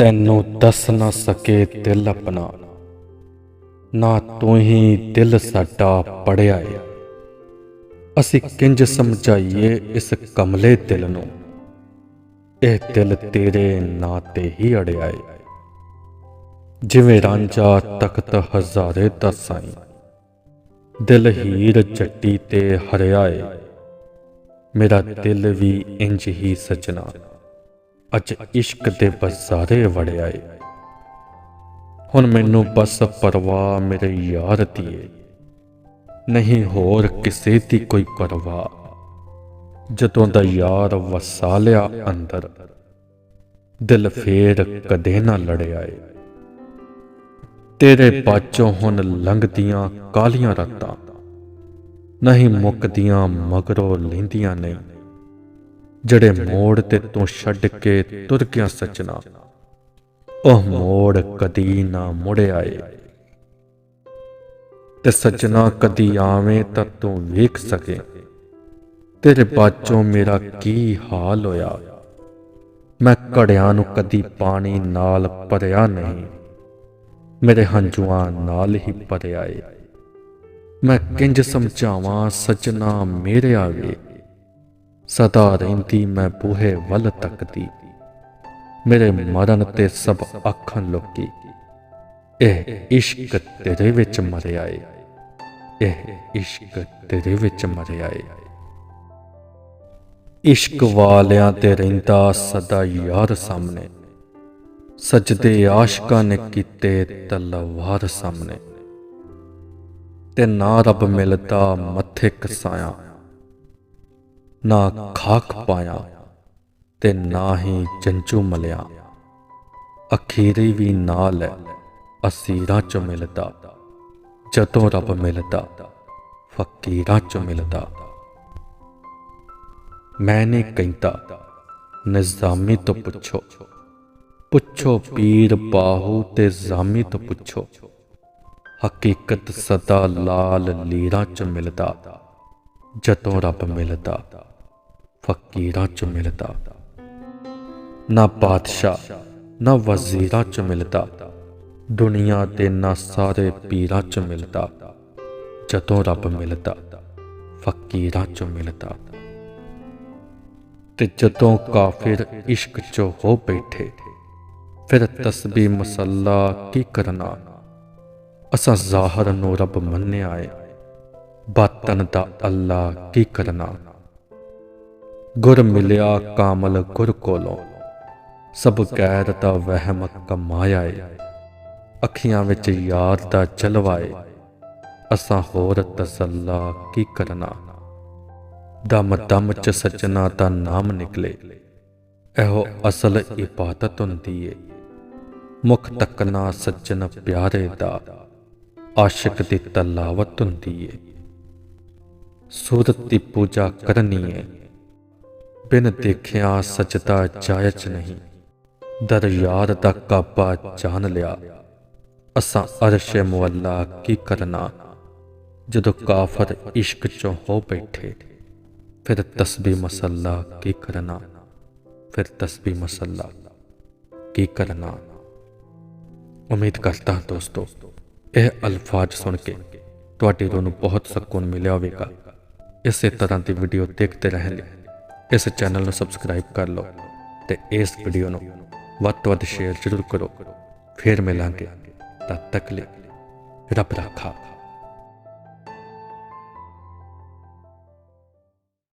ਤੈਨੂੰ ਦੱਸ ਨਾ ਸਕੇ ਦਿਲ ਆਪਣਾ। ਨਾ ਤੂੰ ਹੀ ਦਿਲ ਸਾਡਾ ਪੜਿਆ ਏ। ਅਸੀਂ ਕਿੰਜ ਸਮਝਾਈਏ ਇਸ ਕਮਲੇ ਦਿਲ ਨੂੰ? ਇਹ ਦਿਲ ਤੇਰੇ ਨਾਂ ਤੇ ਹੀ ਅੜਿਆ ਏ। ਜਿਵੇਂ ਰਾਂਝਾ ਤਖਤ ਹਜ਼ਾਰੇ ਦਾ ਸਾਈਂ। ਦਿਲ ਹੀਰ ਜੱਟੀ ਤੇ ਹਰਿਆ ਏ। ਮੇਰਾ ਦਿਲ ਵੀ ਇੰਜ ਹੀ ਸਜਣਾ। ਅੱਜ ਇਸ਼ਕ ਦੇ ਬਜ਼ਾਰੇ ਵੜਿਆ ਏ ਹੁਣ ਮੈਨੂੰ ਬਸ ਪਰਵਾਹ ਮੇਰੇ ਯਾਰ ਦੀ ਏ ਨਹੀਂ ਹੋਰ ਕਿਸੇ ਦੀ ਕੋਈ ਪਰਵਾਹ। ਜਦੋਂ ਦਾ ਯਾਰ ਵਸਾ ਲਿਆ ਅੰਦਰ, ਦਿਲ ਫੇਰ ਕਦੇ ਨਾ ਲੜਿਆ ਏ ਤੇਰੇ ਬਾਝੋਂ ਹੁਣ ਲੰਘਦੀਆਂ ਕਾਲੀਆਂ ਰਾਤਾਂ, ਨਹੀਂ ਮੁੱਕਦੀਆਂ ਮਗਰੋਂ ਲੈਂਦੀਆਂ ਨਹੀਂ। ਜਿਹੜੇ ਮੋੜ ਤੇ ਤੂੰ ਛੱਡ ਕੇ ਤੁਰ ਗਿਆ ਸੱਜਣਾ। ਉਹ ਮੋੜ ਕਦੀ ਨਾ ਮੁੜਿਆ ਏ ਤੇ ਸੱਜਣਾ ਕਦੀ ਆਵੇਂ ਤਾਂ ਤੂੰ ਵੇਖ ਸਕੇ। ਤੇਰੇ ਬਾਝੋਂ ਮੇਰਾ ਕੀ ਹਾਲ ਹੋਇਆ? ਮੈਂ ਘੜਿਆਂ ਨੂੰ ਕਦੀ ਪਾਣੀ ਨਾਲ ਭਰਿਆ ਨਹੀਂ। ਮੇਰੇ ਹੰਝੂਆਂ ਨਾਲ ਹੀ ਭਰਿਆ ਏ। ਮੈਂ ਕਿੰਜ ਸਮਝਾਵਾਂ, ਸੱਜਣਾ ਮੇਰੇ ਆਵੇ ਸਦਾ ਰਹਿੰਦੀ ਮੈਂ ਬੂਹੇ ਵੱਲ ਤੱਕਦੀ ਮੇਰੇ ਮਰਨ ਤੇ ਸਭ ਆਖਣ ਲੋਕੀ। ਇਹ ਇਸ਼ਕ ਤੇਰੇ ਵਿੱਚ ਮਰਿਆ ਏ ਇਹ ਇਸ਼ਕ ਤੇਰੇ ਵਿੱਚ ਮਰਿਆ ਏ ਇਸ਼ਕ ਵਾਲਿਆਂ ਤੇ ਰਹਿੰਦਾ ਸਦਾ ਯਾਰ ਸਾਹਮਣੇ। ਸਜਦੇ ਆਸ਼ਕਾਂ ਨੇ ਕੀਤੇ ਤਲਵਾਰ ਸਾਹਮਣੇ। ਤੇ ਨਾ ਰੱਬ ਮਿਲਦਾ ਮੱਥੇ ਕਸਾਇਆ। ਨਾ ਖਾਕ ਪਾਇਆ ਤੇ ਨਾ ਹੀ ਜੰਜੂ ਮਲਿਆ। ਅਖੀਰੀ ਵੀ ਨਾਲ ਹੈ ਅਸੀਰਾਂ ਚ ਮਿਲਦਾ, ਜਦੋਂ ਰੱਬ ਮਿਲਦਾ, ਫਕੀਰਾਂ ਚ ਮਿਲਦਾ। ਮੈਂ ਨਹੀਂ ਕਹਿੰਦਾ, ਨਿਜ਼ਾਮੀ ਤੋਂ ਪੁੱਛੋ। ਪੁੱਛੋ ਪੀਰ ਬਾਹੂ ਤੇ ਜ਼ਾਮੀ ਤੋਂ ਪੁੱਛੋ। ਹਕੀਕਤ ਸਦਾ ਲਾਲ ਲੀਰਾਂ ਚ ਮਿਲਦਾ, ਜਦੋਂ ਰੱਬ ਮਿਲਦਾ। ਫਕੀਰਾਂ ਚ ਮਿਲਦਾ। ਨਾ ਬਾਦਸ਼ਾਹ, ਨਾ ਵਜ਼ੀਰਾਂ ਚ ਮਿਲਦਾ। ਦੁਨੀਆ ਦੇ ਨਾ ਸਾਰੇ ਪੀਰਾਂ ਚ ਮਿਲਦਾ। ਜਦੋਂ ਰੱਬ ਮਿਲਦਾ, ਫਕੀਰਾਂ ਚ ਮਿਲਦਾ। ਤੇ ਜਦੋਂ ਕਾਫਿਰ ਇਸ਼ਕ ਚ ਹੋ ਬੈਠੇ, ਫਿਰ ਤਸਬੀਹ ਮਸੱਲਾ ਕੀ ਕਰਨਾ? ਅਸਾਂ ਜ਼ਾਹਰ ਨੂੰ ਰੱਬ ਮੰਨਿਆ ਏ। ਬਾਤਨ ਦਾ ਅੱਲਾ ਕੀ ਕਰਨਾ? ਗੁਰ ਮਿਲਿਆ ਕਾਮਲ ਗੁਰ ਕੋਲੋਂ। ਸਭ ਗੈਰ ਦਾ ਵਹਿਮ ਕਮਾਇਆ ਏ ਅੱਖੀਆਂ ਵਿੱਚ ਯਾਰ ਦਾ ਜਲਵਾ ਏ ਅਸਾਂ ਹੋਰ ਤਸੱਲਾ ਕੀ ਕਰਨਾ? ਦਮ ਦਮ ਚ ਸੱਜਣਾ ਦਾ ਨਾਮ ਨਿਕਲੇ। ਇਹੋ ਅਸਲ ਇਬਾਦਤ ਹੁੰਦੀ ਏ। ਮੁਖ ਤੱਕਣਾ ਸੱਜਣ ਪਿਆਰੇ ਦਾ। ਆਸ਼ਿਕ ਦੀ ਤਲਾਵਤ ਹੁੰਦੀ ਏ। ਸੂਰਤ ਦੀ ਪੂਜਾ ਕਰਨੀ ਏ। ਬਿਨ ਦੇਖਿਆ ਸਜਦਾ ਜਾਇਚ ਨਹੀਂ। ਦਰ ਯਾਰ ਦਾ ਕਾਬਾ ਜਾਣ ਲਿਆ। ਅਸਾਂ ਅਰਸ਼ੇ ਮੁਅੱਲਾ ਕੀ ਕਰਨਾ? ਜਦੋਂ ਕਾਫਰ ਇਸ਼ਕ ਚੋਂ ਹੋ ਬੈਠੇ, ਫਿਰ ਤਸਬੀਹ ਮਸੱਲਾ ਕੀ ਕਰਨਾ? ਫਿਰ ਤਸਬੀਹ ਮਸੱਲਾ ਕੀ ਕਰਨਾ? ਉਮੀਦ ਕਰਦਾ ਹਾਂ ਦੋਸਤੋ, ਇਹ ਅਲਫਾਜ਼ ਸੁਣ ਕੇ ਤੁਹਾਡੇ ਰੂਹ ਨੂੰ ਬਹੁਤ ਸਕੂਨ ਮਿਲਿਆ ਹੋਵੇਗਾ। ਇਸੇ ਤਰ੍ਹਾਂ ਦੀ ਵੀਡੀਓ ਦੇਖਦੇ ਰਹਿਣ ਲਈ ਇਸ ਚੈਨਲ ਨੂੰ ਸਬਸਕ੍ਰਾਈਬ ਕਰ ਲਓ ਤੇ ਇਸ ਵੀਡੀਓ ਨੂੰ ਵੱਧ ਤੋਂ ਵੱਧ ਸ਼ੇਅਰ ਜ਼ਰੂਰ ਕਰੋ। ਫਿਰ ਮਿਲਾਂਗੇ ਤਦ ਤੱਕ ਲਈ ਰੱਬ ਰਾਖਾ।